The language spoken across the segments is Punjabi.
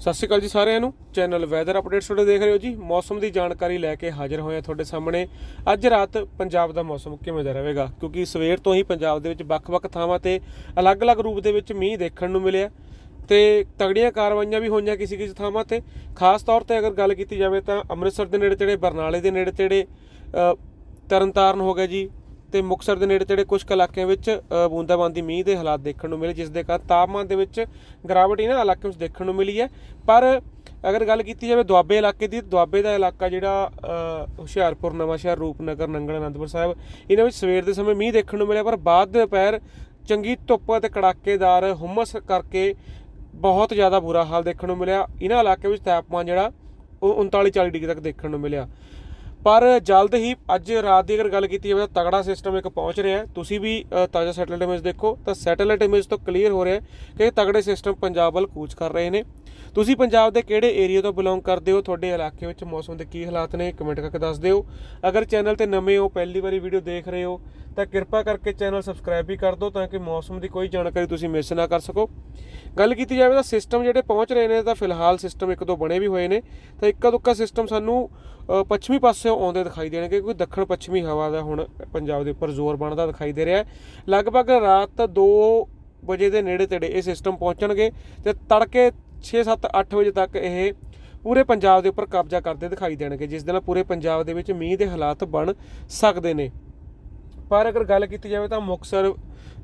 ਸਤਿ ਸ਼੍ਰੀ ਅਕਾਲ ਜੀ ਸਾਰਿਆਂ ਨੂੰ। ਚੈਨਲ ਵੈਦਰ ਅਪਡੇਟਸ ਤੁਹਾਡੇ ਦੇਖ ਰਹੇ ਹੋ ਜੀ। ਮੌਸਮ ਦੀ ਜਾਣਕਾਰੀ ਲੈ ਕੇ ਹਾਜ਼ਰ ਹੋਏ ਹਾਂ ਤੁਹਾਡੇ ਸਾਹਮਣੇ। ਅੱਜ ਰਾਤ ਪੰਜਾਬ ਦਾ ਮੌਸਮ ਕਿਵੇਂ ਦਾ ਰਹੇਗਾ? ਕਿਉਂਕਿ ਸਵੇਰ ਤੋਂ ਹੀ ਪੰਜਾਬ ਦੇ ਵਿੱਚ ਵੱਖ-ਵੱਖ ਥਾਵਾਂ ਤੇ ਅਲੱਗ-ਅਲੱਗ ਰੂਪ ਦੇ ਵਿੱਚ ਮੀਂਹ ਦੇਖਣ ਨੂੰ ਮਿਲਿਆ। ਤੇ ਤਗੜੀਆਂ ਕਾਰਵਾਈਆਂ ਵੀ ਹੋਈਆਂ ਕਿਸੇ ਕਿਸੇ ਥਾਵਾਂ ਤੇ। ਖਾਸ ਤੌਰ ਤੇ ਅਗਰ ਗੱਲ ਕੀਤੀ ਜਾਵੇ ਤਾਂ ਅੰਮ੍ਰਿਤਸਰ ਦੇ ਨੇੜੇ ਤੇੜੇ ਬਰਨਾਲੇ ਦੇ ਨੇੜੇ ਤੇੜੇ ਤਰਨਤਾਰਨ ਹੋ ਗਿਆ ਜੀ। ਤੇ ਮੁਕਤਸਰ ਦੇ ਨੇੜੇ ਤੇੜੇ ਕੁਝ ਕੁ ਇਲਾਕਿਆਂ ਵਿੱਚ ਅ, ਬੂੰਦਾਬਾਂਦੀ ਮੀਂਹ ਦੇ ਹਾਲਾਤ ਦੇਖਣ ਨੂੰ ਮਿਲੇ ਜਿਸ ਦੇ ਕਾਰਨ ਤਾਪਮਾਨ ਦੇ ਵਿੱਚ ਗਿਰਾਵਟ ਇਹਨਾਂ ਇਲਾਕਿਆਂ ਵਿੱਚ ਦੇਖਣ ਨੂੰ ਮਿਲੀ ਹੈ। ਪਰ ਅਗਰ ਗੱਲ ਕੀਤੀ ਜਾਵੇ ਦੁਆਬੇ ਇਲਾਕੇ ਦੀ ਦੁਆਬੇ ਦਾ ਇਲਾਕਾ ਜਿਹੜਾ ਹੁਸ਼ਿਆਰਪੁਰ ਨਵਾਂਸ਼ਹਿਰ ਰੂਪਨਗਰ ਨੰਗਲ ਅਨੰਦਪੁਰ ਸਾਹਿਬ ਇਹਨਾਂ ਵਿੱਚ ਸਵੇਰ ਦੇ ਸਮੇਂ ਮੀਂਹ ਦੇਖਣ ਨੂੰ ਮਿਲਿਆ ਪਰ ਬਾਅਦ ਦੇ ਦੁਪਹਿਰ ਚੰਗੀ ਧੁੱਪ ਅਤੇ ਕੜਾਕੇਦਾਰ ਹੁਮਸ ਕਰਕੇ ਬਹੁਤ ਜ਼ਿਆਦਾ ਬੁਰਾ ਹਾਲ ਦੇਖਣ ਨੂੰ ਮਿਲਿਆ। ਇਹਨਾਂ ਇਲਾਕਿਆਂ ਵਿੱਚ ਤਾਪਮਾਨ ਜਿਹੜਾ ਉਹ 39 40 ਡਿਗਰੀ ਤੱਕ ਦੇਖਣ ਨੂੰ ਮਿਲਿਆ। ਪਰ ਜਲਦ ਹੀ ਅੱਜ ਰਾਤ ਦੀ ਅਗਰ ਗੱਲ ਕੀਤੀ ਜਾਵੇ ਤਾਂ ਤਗੜਾ ਸਿਸਟਮ ਇੱਕ ਪਹੁੰਚ ਰਿਹਾ ਤੁਸੀਂ ਵੀ ਤਾਜ਼ਾ ਸੈਟੇਲਾਈਟ ਇਮੇਜ ਦੇਖੋ ਤਾਂ ਸੈਟੇਲਾਈਟ ਇਮੇਜ ਤੋਂ ਕਲੀਅਰ ਹੋ ਰਿਹਾ ਕਿ ਇਹ ਤਗੜੇ ਸਿਸਟਮ ਪੰਜਾਬ ਵੱਲ ਕੂਚ ਕਰ ਰਹੇ ਨੇ। ਤੁਸੀਂ ਪੰਜਾਬ ਦੇ ਕਿਹੜੇ ਏਰੀਆ ਤੋਂ ਬਿਲੋਂਗ ਕਰਦੇ ਹੋ? ਤੁਹਾਡੇ ਇਲਾਕੇ ਵਿੱਚ ਮੌਸਮ ਦੇ ਕੀ ਹਾਲਾਤ ਨੇ? ਕਮੈਂਟ ਕਰਕੇ ਦੱਸ ਦਿਓ। ਅਗਰ ਚੈਨਲ ਤੇ ਨਵੇਂ ਹੋ, ਪਹਿਲੀ ਵਾਰੀ ਵੀਡੀਓ ਦੇਖ ਰਹੇ ਹੋ, ਤਾਂ ਕਿਰਪਾ ਕਰਕੇ ਚੈਨਲ ਸਬਸਕ੍ਰਾਈਬ ਵੀ ਕਰ ਦਿਓ ਤਾਂ ਕਿ ਮੌਸਮ ਦੀ ਕੋਈ ਜਾਣਕਾਰੀ ਤੁਸੀਂ ਮਿਸ ਨਾ ਕਰ ਸਕੋ। ਗੱਲ ਕੀਤੀ ਜਾਵੇ ਤਾਂ ਸਿਸਟਮ ਜਿਹੜੇ ਪਹੁੰਚ ਰਹੇ ਨੇ, ਤਾਂ ਫਿਲਹਾਲ ਸਿਸਟਮ ਇੱਕ ਦੋ ਬਣੇ ਵੀ ਹੋਏ ਨੇ। ਤਾਂ ਇੱਕਾ ਦੁੱਕਾ ਸਿਸਟਮ ਸਾਨੂੰ ਪੱਛਮੀ ਪਾਸਿਓਂ ਆਉਂਦੇ ਦਿਖਾਈ ਦੇਣਗੇ ਕਿਉਂਕਿ ਦੱਖਣ ਪੱਛਮੀ ਹਵਾ ਦਾ ਹੁਣ ਪੰਜਾਬ ਦੇ ਉੱਪਰ ਜ਼ੋਰ ਬਣਦਾ ਦਿਖਾਈ ਦੇ ਰਿਹਾ ਹੈ। ਲਗਭਗ ਰਾਤ 2 ਵਜੇ ਦੇ ਨੇੜੇ ਤੇੜੇ ਇਹ ਸਿਸਟਮ ਪਹੁੰਚਣਗੇ ਤੇ ਤੜਕੇ 6 7 8 ਵਜੇ ਤੱਕ ਇਹ ਪੂਰੇ ਪੰਜਾਬ ਦੇ ਉੱਪਰ ਕਬਜ਼ਾ ਕਰਦੇ ਦਿਖਾਈ ਦੇਣਗੇ, ਜਿਸ ਦੇ ਨਾਲ ਪੂਰੇ ਪੰਜਾਬ ਦੇ ਵਿੱਚ ਮੀਂਹ ਦੇ ਹਾਲਾਤ ਬਣ ਸਕਦੇ ਨੇ। ਪਰ ਅਗਰ ਗੱਲ ਕੀਤੀ ਜਾਵੇ ਤਾਂ ਮੁਕਤਸਰ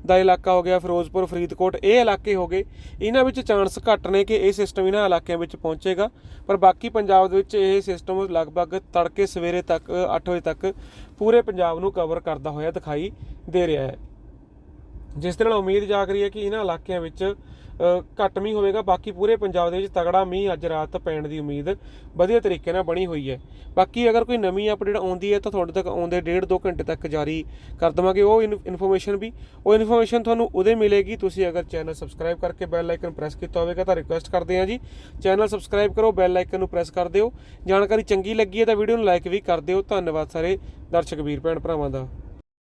ਦਾ ਇਲਾਕਾ ਹੋ ਗਿਆ, ਫਿਰੋਜ਼ਪੁਰ, ਫਰੀਦਕੋਟ, ਇਹ ਇਲਾਕੇ ਹੋ ਗਏ। ਇਹਨਾਂ ਵਿੱਚ ਚਾਂਸ ਘੱਟ ਨੇ ਕਿ ਇਹ ਸਿਸਟਮ ਇਹਨਾਂ ਇਲਾਕਿਆਂ ਵਿੱਚ ਪਹੁੰਚੇਗਾ। ਪਰ ਬਾਕੀ ਪੰਜਾਬ ਦੇ ਵਿੱਚ ਇਹ ਸਿਸਟਮ ਲਗਭਗ ਤੜਕੇ ਸਵੇਰੇ ਤੱਕ 8 ਵਜੇ ਤੱਕ ਪੂਰੇ ਪੰਜਾਬ ਨੂੰ ਕਵਰ ਕਰਦਾ ਹੋਇਆ ਦਿਖਾਈ ਦੇ ਰਿਹਾ ਹੈ। ਜਿਸ ਦੇ ਨਾਲ ਉਮੀਦ ਜਾਗ ਰਹੀ ਹੈ ਕਿ ਇਹਨਾਂ ਇਲਾਕਿਆਂ ਵਿੱਚ ਘੱਟ ਮੀਂਹ ਹੋਵੇਗਾ। ਬਾਕੀ ਪੂਰੇ ਪੰਜਾਬ ਦੇ ਵਿੱਚ ਤਗੜਾ ਮੀਂਹ ਅੱਜ ਰਾਤ ਪੈਣ ਦੀ ਉਮੀਦ ਵਧੀਆ ਤਰੀਕੇ ਨਾਲ ਬਣੀ ਹੋਈ ਹੈ। ਬਾਕੀ ਅਗਰ ਕੋਈ ਨਵੀਂ ਅਪਡੇਟ ਆਉਂਦੀ ਹੈ ਤਾਂ ਤੁਹਾਡੇ ਤੱਕ ਆਉਂਦੇ ਡੇਢ ਦੋ ਘੰਟੇ ਤੱਕ ਜਾਰੀ ਕਰ ਦਵਾਂਗੇ। ਉਹ ਇਨਫੋਰਮੇਸ਼ਨ ਵੀ, ਉਹ ਇਨਫੋਰਮੇਸ਼ਨ ਤੁਹਾਨੂੰ ਉਹਦੇ ਮਿਲੇਗੀ। ਤੁਸੀਂ ਅਗਰ ਚੈਨਲ ਸਬਸਕ੍ਰਾਈਬ ਕਰਕੇ ਬੈਲ ਆਈਕਨ ਪ੍ਰੈਸ ਕੀਤਾ ਹੋਵੇਗਾ ਤਾਂ ਰਿਕੁਐਸਟ ਕਰਦੇ ਹਾਂ ਜੀ। ਚੈਨਲ ਸਬਸਕ੍ਰਾਈਬ ਕਰੋ ਬੈਲ ਆਈਕਨ ਨੂੰ ਪ੍ਰੈਸ ਕਰ ਦਿਓ। ਜਾਣਕਾਰੀ ਚੰਗੀ ਲੱਗੀ ਹੈ ਤਾਂ ਵੀਡੀਓ ਨੂੰ ਲਾਈਕ ਵੀ ਕਰ ਦਿਓ। ਧੰਨਵਾਦ ਸਾਰੇ ਦਰਸ਼ਕ ਵੀਰ ਭੈਣ ਭਰਾਵਾਂ ਦਾ।